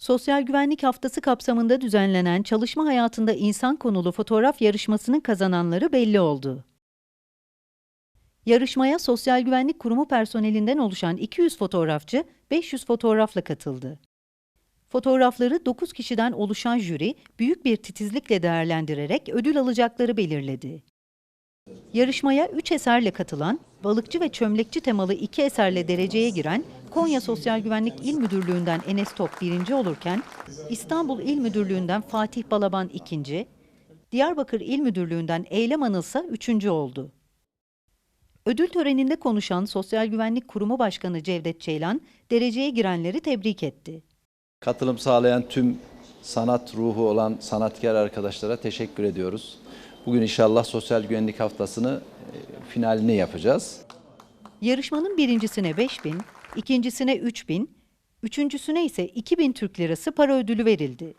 Sosyal Güvenlik Haftası kapsamında düzenlenen çalışma hayatında insan konulu fotoğraf yarışmasının kazananları belli oldu. Yarışmaya Sosyal Güvenlik Kurumu personelinden oluşan 200 fotoğrafçı 500 fotoğrafla katıldı. Fotoğrafları 9 kişiden oluşan jüri büyük bir titizlikle değerlendirerek ödül alacakları belirledi. Yarışmaya 3 eserle katılan, balıkçı ve çömlekçi temalı 2 eserle dereceye giren Konya Sosyal Güvenlik İl Müdürlüğü'nden Enes Top birinci olurken, İstanbul İl Müdürlüğü'nden Fatih Balaban ikinci, Diyarbakır İl Müdürlüğü'nden Eylem Anılsa üçüncü oldu. Ödül töreninde konuşan Sosyal Güvenlik Kurumu Başkanı Cevdet Ceylan, dereceye girenleri tebrik etti. Katılım sağlayan tüm sanat ruhu olan sanatkar arkadaşlara teşekkür ediyoruz. Bugün inşallah Sosyal Güvenlik Haftası'nı e, finalini yapacağız. Yarışmanın birincisine 5000, ikincisine 3000, üçüncüsüne ise 2000 Türk Lirası para ödülü verildi.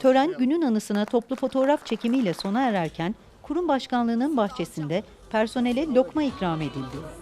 Tören günün anısına toplu fotoğraf çekimiyle sona ererken kurum başkanlığının bahçesinde personele lokma ikram edildi.